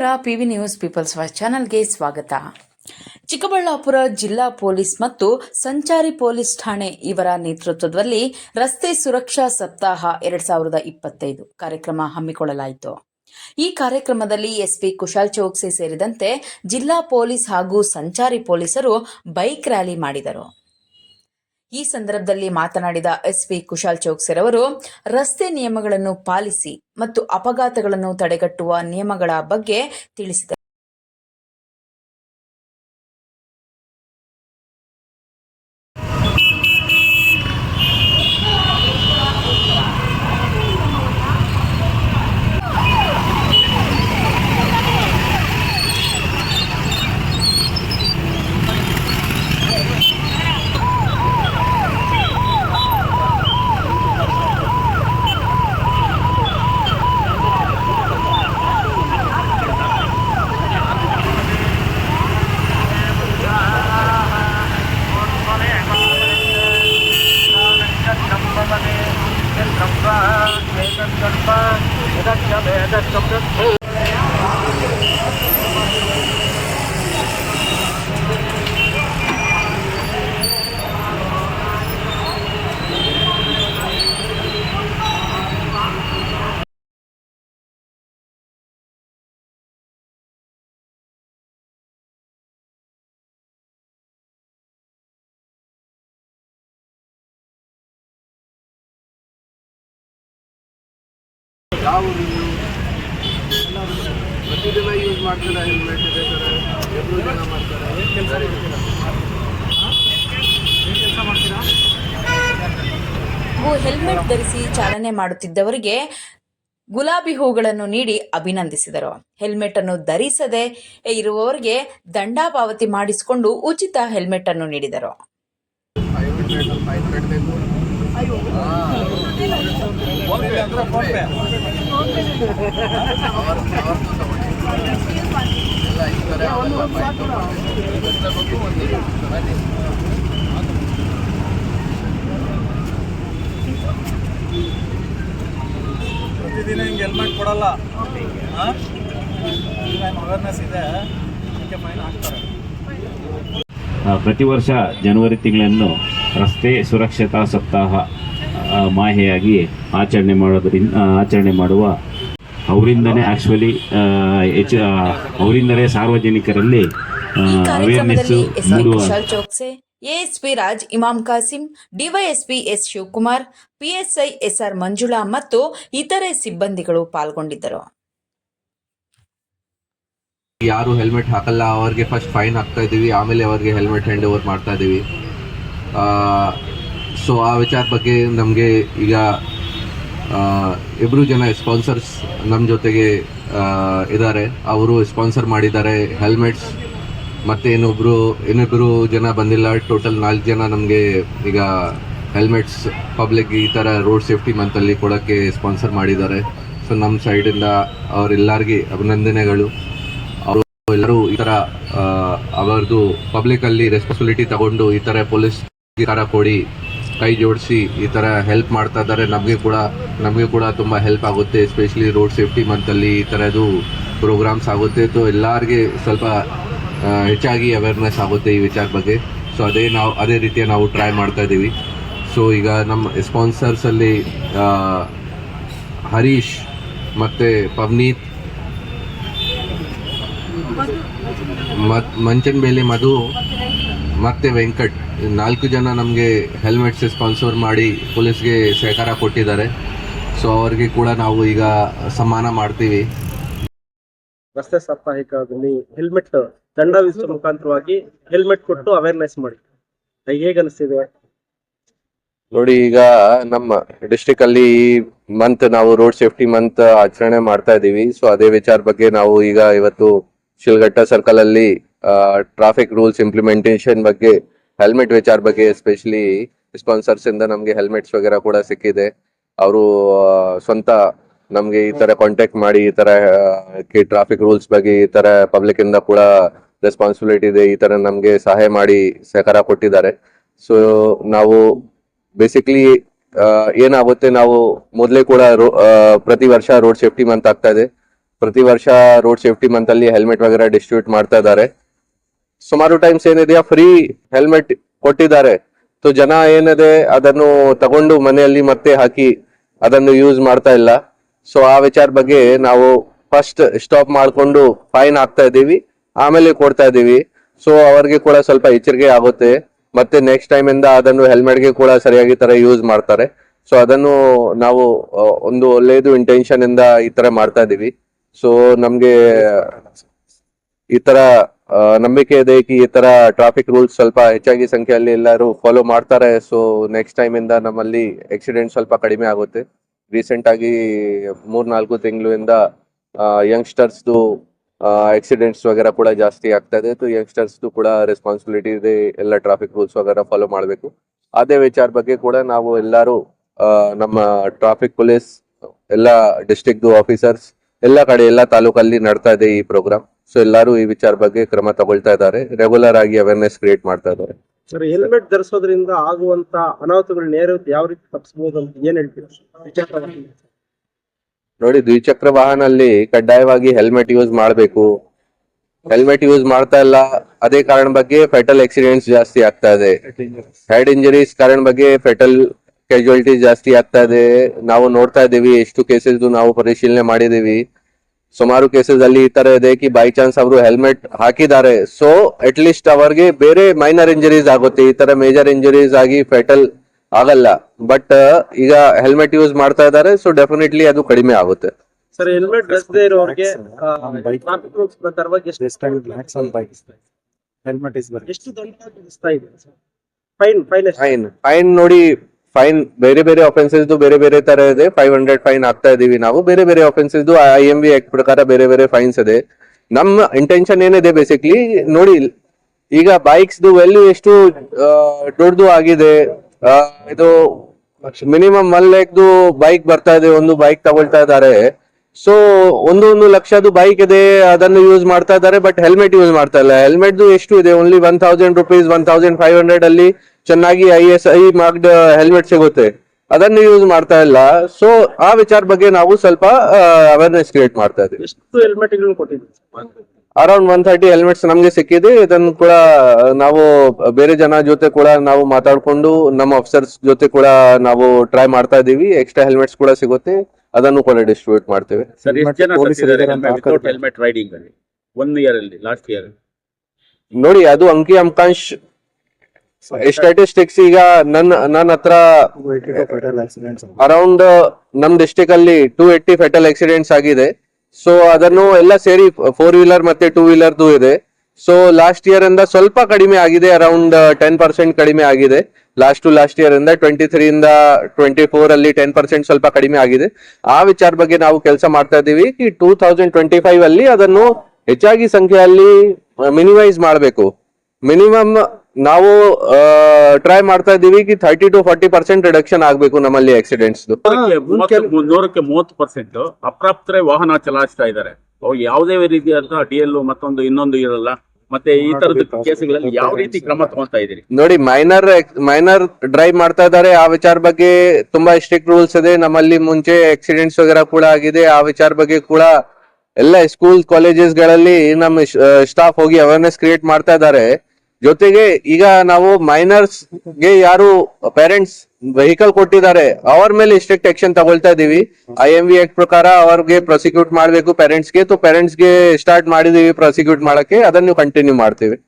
ನಮಸ್ಕಾರ PV news peoples watch ಚಾನಲ್ಗೆ ಸ್ವಾಗತ. ಚಿಕ್ಕಬಳ್ಳಾಪುರ ಜಿಲ್ಲಾ ಪೊಲೀಸ್ ಮತ್ತು ಸಂಚಾರಿ ಪೊಲೀಸ್ ಠಾಣೆ ಇವರ ನೇತೃತ್ವದಲ್ಲಿ ರಸ್ತೆ ಸುರಕ್ಷಾ ಸಪ್ತಾಹ ಎರಡ್ ಸಾವಿರದ ಇಪ್ಪತ್ತೈದು ಕಾರ್ಯಕ್ರಮ ಹಮ್ಮಿಕೊಳ್ಳಲಾಯಿತು. ಈ ಕಾರ್ಯಕ್ರಮದಲ್ಲಿ ಎಸ್ಪಿ ಕುಶಾಲ್ ಚೌಕ್ಸಿ ಸೇರಿದಂತೆ ಜಿಲ್ಲಾ ಪೊಲೀಸ್ ಹಾಗೂ ಸಂಚಾರಿ ಪೊಲೀಸರು ಬೈಕ್ ರ್ಯಾಲಿ ಮಾಡಿದರು. ಈ ಸಂದರ್ಭದಲ್ಲಿ ಮಾತನಾಡಿದ ಎಸ್ಪಿ ಕುಶಾಲ್ ಚೌಕ್ಸೆರವರು ರಸ್ತೆ ನಿಯಮಗಳನ್ನು ಪಾಲಿಸಿ ಮತ್ತು ಅಪಘಾತಗಳನ್ನು ತಡೆಗಟ್ಟುವ ನಿಯಮಗಳ ಬಗ್ಗೆ ತಿಳಿಸಿದರು ಯಾವ ನೀವು ಪ್ರತಿದಿನ ಯೂಸ್ ಮಾಡ್ತಾರೆ ಹೆಲ್ಮೆಟ್ ಎಲ್ಲರೂ ಜನ ಮಾಡ್ತಾರೆ? ಏನು ಕೆಲಸ ಕೆಲಸ ಮಾಡ್ತೀರಾ? ಹಾಗೂ ಹೆಲ್ಮೆಟ್ ಧರಿಸಿ ಚಾಲನೆ ಮಾಡುತ್ತಿದ್ದವರಿಗೆ ಗುಲಾಬಿ ಹೂಗಳನ್ನು ನೀಡಿ ಅಭಿನಂದಿಸಿದರು. ಹೆಲ್ಮೆಟ್ ಅನ್ನು ಧರಿಸದೆ ಇರುವವರಿಗೆ ದಂಡ ಪಾವತಿ ಮಾಡಿಸಿಕೊಂಡು ಉಚಿತ ಹೆಲ್ಮೆಟ್ ಅನ್ನು ನೀಡಿದರು. ಬಗ್ಗೆ ಒಂದು ಬನ್ನಿ. ಪ್ರತಿದಿನ ಹಿಂಗೆ ಹೆಲ್ಮೆಟ್ ಕೊಡಲ್ಲ ಅವೇರ್ನೆಸ್ ಇದೆ. ಅದಕ್ಕೆ ಫೈನ್ ಹಾಕ್ತಾರೆ ಪ್ರತಿ ವರ್ಷ ಜನವರಿ ತಿಂಗಳನ್ನು ರಸ್ತೆ ಸುರಕ್ಷತಾ ಸಪ್ತಾಹ ಮಾಹೆಯಾಗಿ ಆಚರಣೆ ಮಾಡೋದ್ರಿಂದ ಆಚರಣೆ ಮಾಡುವ ಅವರಿಂದನೇ ಆ್ಯಕ್ಚುಲಿ ಹೆಚ್ಚು ಅವರಿಂದಲೇ ಸಾರ್ವಜನಿಕರಲ್ಲಿ awareness ಮೂಡುವ Kushal Chouksey ASP Raj Imam Kasim DYSP S Shivakumar PSI SR Manjula ಮತ್ತು ಇತರೆ ಸಿಬ್ಬಂದಿಗಳು ಪಾಲ್ಗೊಂಡಿದ್ದರು. ಯಾರು ಹೆಲ್ಮೆಟ್ ಹಾಕಲ್ಲ ಅವ್ರಿಗೆ ಫಸ್ಟ್ ಫೈನ್ ಹಾಕ್ತಾ ಇದೀವಿ ಆಮೇಲೆ ಅವ್ರಿಗೆ ಹೆಲ್ಮೆಟ್ ಹ್ಯಾಂಡ್ ಓವರ್ ಮಾಡ್ತಾ ಇದ್ದೀವಿ ಸೊ ಆ ವಿಚಾರ ಬಗ್ಗೆ ನಮಗೆ ಈಗ ಇಬ್ಬರು ಜನ ಸ್ಪಾನ್ಸರ್ಸ್ ನಮ್ಮ ಜೊತೆಗೆ ಇದ್ದಾರೆ. ಅವರು ಸ್ಪಾನ್ಸರ್ ಮಾಡಿದ್ದಾರೆ ಹೆಲ್ಮೆಟ್ಸ್ ಮತ್ತು ಇನ್ನೊಬ್ಬರು ಇನ್ನಿಬ್ಬರು ಜನ ಬಂದಿಲ್ಲ. ಟೋಟಲ್ ನಾಲ್ಕು ಜನ ನಮಗೆ ಈಗ ಹೆಲ್ಮೆಟ್ಸ್ ಪಬ್ಲಿಕ್ ಈ ಥರ ರೋಡ್ ಸೇಫ್ಟಿ ಮಂತಲ್ಲಿ ಕೊಡೋಕ್ಕೆ ಸ್ಪಾನ್ಸರ್ ಮಾಡಿದ್ದಾರೆ. ಸೊ ನಮ್ಮ ಸೈಡಿಂದ ಅವರೆಲ್ಲರಿಗೆ ಅಭಿನಂದನೆಗಳು. ಅವರು ಎಲ್ಲರೂ ಈ ಥರ ಅವರದು ಪಬ್ಲಿಕಲ್ಲಿ ರೆಸ್ಪಾನ್ಸಿಬಿಲಿಟಿ ತಗೊಂಡು ಈ ಥರ ಪೊಲೀಸ್ ಕಾರ ಕೊಡಿ, ಕೈ ಜೋಡಿಸಿ, ಈ ಥರ ಹೆಲ್ಪ್ ಮಾಡ್ತಾ ಇದ್ದಾರೆ. ನಮಗೆ ಕೂಡ ನಮಗೆ ಕೂಡ ತುಂಬ ಹೆಲ್ಪ್ ಆಗುತ್ತೆ ಎಸ್ಪೆಷಲಿ ರೋಡ್ ಸೇಫ್ಟಿ ಮಂತಲ್ಲಿ ಈ ಥರದ್ದು ಪ್ರೋಗ್ರಾಮ್ಸ್ ಆಗುತ್ತೆ. ಸೊ ಎಲ್ಲರಿಗೆ ಸ್ವಲ್ಪ ಹೆಚ್ಚಾಗಿ ಅವೇರ್ನೆಸ್ ಆಗುತ್ತೆ ಈ ವಿಚಾರ ಬಗ್ಗೆ. ಸೊ ಅದೇ ನಾವು, ಅದೇ ರೀತಿಯ ನಾವು ಟ್ರೈ ಮಾಡ್ತಾ ಇದ್ದೀವಿ. ಸೊ ಈಗ ನಮ್ಮ ಸ್ಪಾನ್ಸರ್ಸಲ್ಲಿ ಹರೀಶ್ ಮತ್ತು ಪವ್ನೀತ್ ಮತ್ ಮಂಚನಬೇಲಿ ಮಧು ಮತ್ತೆ ವೆಂಕಟ್. ನಾಲ್ಕು ಜನ ನಮಗೆ ಹೆಲ್ಮೆಟ್ಸ್ ಸ್ಪಾನ್ಸರ್ ಮಾಡಿ ಪೊಲೀಸ್ಗೆ ಸಹಕಾರ ಕೊಟ್ಟಿದ್ದಾರೆ. ಸೊ ಅವರಿಗೆ ಕೂಡ ನಾವು ಈಗ ಸಮ್ಮಾನ ಮಾಡ್ತೀವಿ. ರಸ್ತೆ ಸಾಪ್ತಾಹಿಕದಲ್ಲಿ ಹೆಲ್ಮೆಟ್ ದಂಡ ವಿಧಿಸುವ ಮುಖಾಂತರವಾಗಿ ಹೆಲ್ಮೆಟ್ ಕೊಟ್ಟು ಅವೇರ್ನೆಸ್ ಮಾಡಿ. ಹೇಗೆ ಅನಿಸ್ತಿದೆ ನೋಡಿ ಈಗ ನಮ್ಮ ಡಿಸ್ಟಿಕ್ ಅಲ್ಲಿ ಮಂತ್ ನಾವು ರೋಡ್ ಸೇಫ್ಟಿ ಮಂತ್ ಆಚರಣೆ ಮಾಡ್ತಾ ಇದೀವಿ ಸೊ ಅದೇ ವಿಚಾರ ಬಗ್ಗೆ ನಾವು ಈಗ ಇವತ್ತು ಶಿಲ್ಘಟ್ಟ ಸರ್ಕಲ್ ಅಲ್ಲಿ ಟ್ರಾಫಿಕ್ ರೂಲ್ಸ್ ಇಂಪ್ಲಿಮೆಂಟೇಷನ್ ಬಗ್ಗೆ ಹೆಲ್ಮೆಟ್ ವಿಚಾರ ಬಗ್ಗೆ ಎಸ್ಪೆಷಲಿ ಸ್ಪಾನ್ಸರ್ಸ್ ಇಂದ ನಮ್ಗೆ ಹೆಲ್ಮೆಟ್ಸ್ ವಗೇರಾ ಕೂಡ ಸಿಕ್ಕಿದೆ. ಅವರು ಸ್ವಂತ ನಮ್ಗೆ ಈ ತರ ಕಾಂಟ್ಯಾಕ್ಟ್ ಮಾಡಿ, ಈ ತರ ಟ್ರಾಫಿಕ್ ರೂಲ್ಸ್ ಬಗ್ಗೆ ಈ ತರ ಪಬ್ಲಿಕ್ ಇಂದ ಕೂಡ ರೆಸ್ಪಾನ್ಸಿಬಿಲಿಟಿ ಇದೆ, ಈ ತರ ನಮ್ಗೆ ಸಹಾಯ ಮಾಡಿ, ಸಹಕಾರ ಕೊಟ್ಟಿದ್ದಾರೆ. ಸೊ ನಾವು ಬೇಸಿಕ್ಲಿ ಏನಾಗುತ್ತೆ ನಾವು ಮೊದಲೇ ಕೂಡ ಪ್ರತಿ ವರ್ಷ ರೋಡ್ ಸೇಫ್ಟಿ ಮಂತ್ ಆಗ್ತಾ ಇದೆ. ಪ್ರತಿ ವರ್ಷ ರೋಡ್ ಸೇಫ್ಟಿ ಮಂತ್ ಅಲ್ಲಿ ಹೆಲ್ಮೆಟ್ ವಗೇರಾ ಡಿಸ್ಟ್ರಿಬ್ಯೂಟ್ ಮಾಡ್ತಾ ಇದ್ದಾರೆ. ಸುಮಾರು ಟೈಮ್ಸ್ ಏನಿದೆಯಾ? ಫ್ರೀ ಹೆಲ್ಮೆಟ್ ಕೊಟ್ಟಿದ್ದಾರೆ. ಸೊ ಜನ ಏನಿದೆ, ಅದನ್ನು ತಗೊಂಡು ಮನೆಯಲ್ಲಿ ಮತ್ತೆ ಹಾಕಿ ಅದನ್ನು ಯೂಸ್ ಮಾಡ್ತಾ ಇಲ್ಲ. ಸೊ ಆ ವಿಚಾರ ಬಗ್ಗೆ ನಾವು ಫಸ್ಟ್ ಸ್ಟಾಪ್ ಮಾಡಿಕೊಂಡು ಫೈನ್ ಹಾಕ್ತಾ ಇದ್ದೀವಿ. ಆಮೇಲೆ ಕೊಡ್ತಾ ಇದ್ದೀವಿ. ಸೊ ಅವ್ರಿಗೆ ಕೂಡ ಸ್ವಲ್ಪ ಎಚ್ಚರಿಕೆ ಆಗುತ್ತೆ. ಮತ್ತೆ ನೆಕ್ಸ್ಟ್ ಟೈಮ್ ಇಂದ ಅದನ್ನು ಹೆಲ್ಮೆಟ್ಗೆ ಕೂಡ ಸರಿಯಾಗಿ ತರ ಯೂಸ್ ಮಾಡ್ತಾರೆ. ಸೊ ಅದನ್ನು ನಾವು ಒಂದು ಒಳ್ಳೆಯದು ಇಂಟೆನ್ಷನ್ ಇಂದ ಈ ತರ ಮಾಡ್ತಾ ಇದೀವಿ ಸೊ ನಮ್ಗೆ ಈ ತರ ನಂಬಿಕೆ ಇದೆ ಈ ತರ ಟ್ರಾಫಿಕ್ ರೂಲ್ಸ್ ಸ್ವಲ್ಪ ಹೆಚ್ಚಾಗಿ ಸಂಖ್ಯೆಯಲ್ಲಿ ಎಲ್ಲರೂ ಫಾಲೋ ಮಾಡ್ತಾರೆ. ಸೊ ನೆಕ್ಸ್ಟ್ ಟೈಮ್ ಇಂದ ನಮ್ಮಲ್ಲಿ ಆಕ್ಸಿಡೆಂಟ್ ಸ್ವಲ್ಪ ಕಡಿಮೆ ಆಗುತ್ತೆ. ರೀಸೆಂಟ್ ಆಗಿ ಮೂರ್ ನಾಲ್ಕು ತಿಂಗಳಿಂದ ಯಂಗ್ಸ್ಟರ್ಸ್ದು ಆಕ್ಸಿಡೆಂಟ್ಸ್ ವಗೇರಾ ಕೂಡ ಜಾಸ್ತಿ ಆಗ್ತಾ ಇದೆ. ಯಂಗ್ಸ್ಟರ್ಸ್ದು ಕೂಡ ರೆಸ್ಪಾನ್ಸಿಬಿಲಿಟಿ ಇದೆ ಎಲ್ಲ ಟ್ರಾಫಿಕ್ ರೂಲ್ಸ್ ವಗೇರಾ ಫಾಲೋ ಮಾಡಬೇಕು. ಅದೇ ವಿಚಾರ ಬಗ್ಗೆ ಕೂಡ ನಾವು ಎಲ್ಲರೂ ನಮ್ಮ ಟ್ರಾಫಿಕ್ ಪೊಲೀಸ್ ಎಲ್ಲ ಡಿಸ್ಟಿಕ್ದು ಆಫೀಸರ್ಸ್ ಎಲ್ಲ ಕಡೆ, ಎಲ್ಲ ತಾಲೂಕಲ್ಲಿ ನಡ್ತಾ ಇದೆ ಈ ಪ್ರೋಗ್ರಾಮ್ ಸೊ ಎಲ್ಲರೂ ಈ ವಿಚಾರ ಬಗ್ಗೆ ಕ್ರಮ ತಗೊಳ್ತಾ ಇದ್ದಾರೆ. ರೆಗ್ಯುಲರ್ ಆಗಿ ಅವೇರ್ನೆಸ್ ಕ್ರಿಯೇಟ್ ಮಾಡ್ತಾ ಇದ್ದಾರೆ. ಸರ್ ಹೆಲ್ಮೆಟ್ ಧರಿಸೋದ್ರಿಂದ ಆಗುವಂತ ಅನಾಹುತಗಳು ನೇರ ಯಾವ ರೀತಿ ತಪ್ಪಿಸಬಹುದು ಅಂತ ಏನ್ ಹೇಳ್ತೀರಾ. ನೋಡಿ ದ್ವಿಚಕ್ರ ವಾಹನ ಅಲ್ಲಿ ಕಡ್ಡಾಯವಾಗಿ ಹೆಲ್ಮೆಟ್ ಯೂಸ್ ಮಾಡಬೇಕು. ಹೆಲ್ಮೆಟ್ ಯೂಸ್ ಮಾಡ್ತಾ ಇಲ್ಲ. ಅದೇ ಕಾರಣ ಬಗ್ಗೆ ಫೆಟಲ್ ಆಕ್ಸಿಡೆಂಟ್ಸ್ ಜಾಸ್ತಿ ಆಗ್ತಾ ಇದೆ. ಹೆಡ್ ಇಂಜುರೀಸ್ ಕಾರಣ ಬಗ್ಗೆ ಫೆಟಲ್ ಕ್ಯಾಶುಯಾಲಿಟೀಸ್ ಜಾಸ್ತಿ ಆಗ್ತಾ ಇದೆ. ನಾವು ನೋಡ್ತಾ ಇದ್ದೀವಿ ಎಷ್ಟು ಕೇಸಸ್ ನಾವು ಪರಿಶೀಲನೆ ಮಾಡಿದೀವಿ ಸುಮಾರು ಕೇಸಸ್ ಅಲ್ಲಿ ಈ ತರ ಇದೆ ಕಿ ಬೈ ಚಾನ್ಸ್ ಅವರು ಹೆಲ್ಮೆಟ್ ಹಾಕಿದ್ದಾರೆ. ಸೊ ಅಟ್ ಲೀಸ್ಟ್ ಅವರಿಗೆ ಬೇರೆ ಮೈನರ್ ಇಂಜರೀಸ್ ಆಗುತ್ತೆ. ಈ ತರ ಮೇಜರ್ ಇಂಜರೀಸ್ ಆಗಿ ಫೆಟಲ್ ಆಗಲ್ಲ. ಬಟ್ ಈಗ ಹೆಲ್ಮೆಟ್ ಯೂಸ್ ಮಾಡ್ತಾ ಇದ್ದಾರೆ. ಸೊ ಡೆಫಿನೆಟ್ಲಿ ಅದು ಕಡಿಮೆ ಆಗುತ್ತೆ. ಸರ್ ಹೆಲ್ಮೆಟ್ ಧರಿಸದೇ ಇರೋರಿಗೆ ಟ್ರಾಫಿಕ್ ರೂಲ್ಸ್ ಪ್ರಕಾರವಾಗಿ ಎಷ್ಟು ಹೆಲ್ಮೆಟ್ ಇಸ್ ಬರ್ ಎಷ್ಟು ದಂಡ ವಿಧಿಸ್ತಾ ಇದೆ ಫೈನ್ ಫೈನ್ ಫೈನ್ ಫೈನ್ ನೋಡಿ ಫೈನ್ ಬೇರೆ ಬೇರೆ ಅಫೆನ್ಸಸ್ ಬೇರೆ ಬೇರೆ ತರ ಇದೆ. ಫೈವ್ ಹಂಡ್ರೆಡ್ ಫೈನ್ ಹಾಕ್ತಾ ಇದೀವಿ ನಾವು. ಬೇರೆ ಬೇರೆ offences I M V act ಪ್ರಕಾರ ಬೇರೆ ಬೇರೆ ಫೈನ್ಸ್ ಇದೆ. ನಮ್ಮ ಇಂಟೆನ್ಷನ್ ಏನಿದೆ ಬೇಸಿಕ್ಲಿ ನೋಡಿ, ಈಗ ಬೈಕ್ಸ್ ವ್ಯಾಲ್ಯೂ ಎಷ್ಟು ದೊಡ್ಡದು ಆಗಿದೆ ಇದು ಮಿನಿಮಮ್ ಒನ್ ಲ್ಯಾಕ್ದು ಬೈಕ್ ಬರ್ತಾ ಇದೆ, ಒಂದು ಬೈಕ್ ತಗೊಳ್ತಾ ಇದ್ದಾರೆ. ಸೊ ಒಂದು ಒಂದು ಲಕ್ಷದು ಬೈಕ್ ಇದೆ, ಅದನ್ನು ಯೂಸ್ ಮಾಡ್ತಾ ಇದ್ದಾರೆ ಬಟ್ ಹೆಲ್ಮೆಟ್ ಯೂಸ್ ಮಾಡ್ತಾ ಇಲ್ಲ. ಹೆಲ್ಮೆಟ್ ಎಷ್ಟು ಇದೆ? Only one thousand rupees one thousand five hundred ಅಲ್ಲಿ ಚೆನ್ನಾಗಿ I S I marked helmet ಸಿಗುತ್ತೆ. ಅದನ್ನು ಯೂಸ್ ಮಾಡ್ತಾ ಇಲ್ಲ. ಸೊ ಆ ವಿಚಾರ ಬಗ್ಗೆ ನಾವು ಸ್ವಲ್ಪ ಅವೇರ್ನೆಸ್ ಕ್ರಿಯೇಟ್ ಮಾಡ್ತಾ ಇದ್ದೀವಿ ಎಷ್ಟು ಕೊಟ್ಟಿದ್ದೀವಿ ಅರೌಂಡ್ ಒನ್ ಥರ್ಟಿ ಹೆಲ್ಮೆಟ್ಸ್ ನಮ್ಗೆ ಸಿಕ್ಕಿದೆ. ಇದನ್ನು ಕೂಡ ನಾವು ಬೇರೆ ಜನ ಜೊತೆ ಕೂಡ ನಾವು ಮಾತಾಡ್ಕೊಂಡು ನಮ್ಮ ಆಫೀಸರ್ಸ್ ಜೊತೆ ಕೂಡ ನಾವು ಟ್ರೈ ಮಾಡ್ತಾ ಇದೀವಿ. ಎಕ್ಸ್ಟ್ರಾ ಹೆಲ್ಮೆಟ್ಸ್ ಕೂಡ ಸಿಗುತ್ತೆ. ಅದನ್ನು ಕೂಡ ಡಿಸ್ಟ್ರಿಬ್ಯೂಟ್ ಮಾಡ್ತೇವೆ. ಸರ್ ಎಷ್ಟು ಜನ ವಿತೌಟ್ ಹೆಲ್ಮೆಟ್ ರೈಡಿಂಗ್ ಅಲ್ಲಿ? ಒನ್ ಇಯರ್ ಅಲ್ಲಿ ಲಾಸ್ಟ್ ಇಯರ್ ನೋಡಿ ಅದು ಅಂಕಿ ಅಂಕಾಂಶ್ ಸ್ಟಾಟಿಸ್ಟಿಕ್ಸ್ ಈಗ ನನ್ನ ನನ್ನ ಹತ್ರ ಅರೌಂಡ್ ನಮ್ ಡಿಸ್ಟಿಕ್ ಅಲ್ಲಿ ಟೂ ಏಟಿ ಫೆಟಲ್ ಆಕ್ಸಿಡೆಂಟ್ಸ್ ಆಗಿದೆ. ಸೊ ಅದನ್ನು ಎಲ್ಲ ಸೇರಿ ಫೋರ್ ವೀಲರ್ ಮತ್ತೆ ಟೂ ವೀಲರ್ದು ಇದೆ. ಸೊ ಲಾಸ್ಟ್ ಇಯರ್ ಇಂದ ಸ್ವಲ್ಪ ಕಡಿಮೆ ಆಗಿದೆ ಅರೌಂಡ್ ಟೆನ್ ಪರ್ಸೆಂಟ್ ಕಡಿಮೆ ಆಗಿದೆ. ಲಾಸ್ಟ್ ಟು ಲಾಸ್ಟ್ ಇಯರ್ ಇಂದ ಟ್ವೆಂಟಿ ತ್ರೀ ಇಂದ ಟ್ವೆಂಟಿ ಫೋರ್ ಅಲ್ಲಿ ಟೆನ್ ಪರ್ಸೆಂಟ್ ಸ್ವಲ್ಪ ಕಡಿಮೆ ಆಗಿದೆ. ಆ ವಿಚಾರ ಬಗ್ಗೆ ನಾವು ಕೆಲಸ ಮಾಡ್ತಾ ಇದ್ದೀವಿ. ಈ ಟೂ ತೌಸಂಡ್ ಟ್ವೆಂಟಿ ಫೈವ್ ಅಲ್ಲಿ ಅದನ್ನು ಹೆಚ್ಚಾಗಿ ಸಂಖ್ಯೆಯಲ್ಲಿ ಮಿನಿಮೈಸ್ ಮಾಡಬೇಕು. ಮಿನಿಮಮ್ ನಾವು ಟ್ರೈ ಮಾಡ್ತಾ ಇದ್ದೀವಿ ಕಿ thirty to forty percent reduction ಆಗಬೇಕು ನಮ್ಮಲ್ಲಿ ಆಕ್ಸಿಡೆಂಟ್ಸ್ ನೂರಕ್ಕೆ ಮೂವತ್ತು ಪರ್ಸೆಂಟ್ ಅಪ್ರಾಪ್ತರೇ ವಾಹನ ಚಲಾಯಿಸ್ತಾ ಇದ್ದಾರೆ. ಅವ್ರು ಯಾವುದೇ ರೀತಿಯಾದ ಡಿ ಎಲ್ ಮತ್ತೊಂದು ಇನ್ನೊಂದು ಇರಲ್ಲ. ಮತ್ತೆ ಈ ತರದ ಕೇಸುಗಳಲ್ಲಿ ಯಾವ ರೀತಿ ಕ್ರಮ ತಗೊಂತಾ ಇದೀರಿ ನೋಡಿ ಮೈನರ್ ಮೈನರ್ ಡ್ರೈವ್ ಮಾಡ್ತಾ ಇದ್ದಾರೆ. ಆ ವಿಚಾರ ಬಗ್ಗೆ ತುಂಬಾ ಸ್ಟ್ರಿಕ್ಟ್ ರೂಲ್ಸ್ ಇದೆ. ನಮ್ಮಲ್ಲಿ ಮುಂಚೆ ಆಕ್ಸಿಡೆಂಟ್ಸ್ ವಗೇರಾ ಕೂಡ ಆಗಿದೆ. ಆ ವಿಚಾರ ಬಗ್ಗೆ ಕೂಡ ಎಲ್ಲ ಸ್ಕೂಲ್ ಕಾಲೇಜಸ್ಗಳಲ್ಲಿ ನಮ್ಮ ಸ್ಟಾಫ್ ಹೋಗಿ ಅವೇರ್ನೆಸ್ ಕ್ರಿಯೇಟ್ ಮಾಡ್ತಾ ಇದ್ದಾರೆ. ಜೊತೆಗೆ ಈಗ ನಾವು ಮೈನರ್ಸ್ಗೆ ಯಾರು ಪೇರೆಂಟ್ಸ್ ವೆಹಿಕಲ್ ಕೊಟ್ಟಿದ್ದಾರೆ, ಅವ್ರ ಮೇಲೆ ಸ್ಟ್ರಿಕ್ಟ್ ಆಕ್ಷನ್ ತಗೊಳ್ತಾ ಇದೀವಿ. ಐ ಎಂ ವಿ ಪ್ರಕಾರ ಅವ್ರಿಗೆ ಪ್ರಾಸಿಕ್ಯೂಟ್ ಮಾಡಬೇಕು ಪೇರೆಂಟ್ಸ್ಗೆ ಪೇರೆಂಟ್ಸ್ಗೆ ಸ್ಟಾರ್ಟ್ ಮಾಡಿದೀವಿ ಪ್ರಾಸಿಕ್ಯೂಟ್ ಮಾಡಕ್ಕೆ, ಅದನ್ನು ಕಂಟಿನ್ಯೂ ಮಾಡ್ತೀವಿ.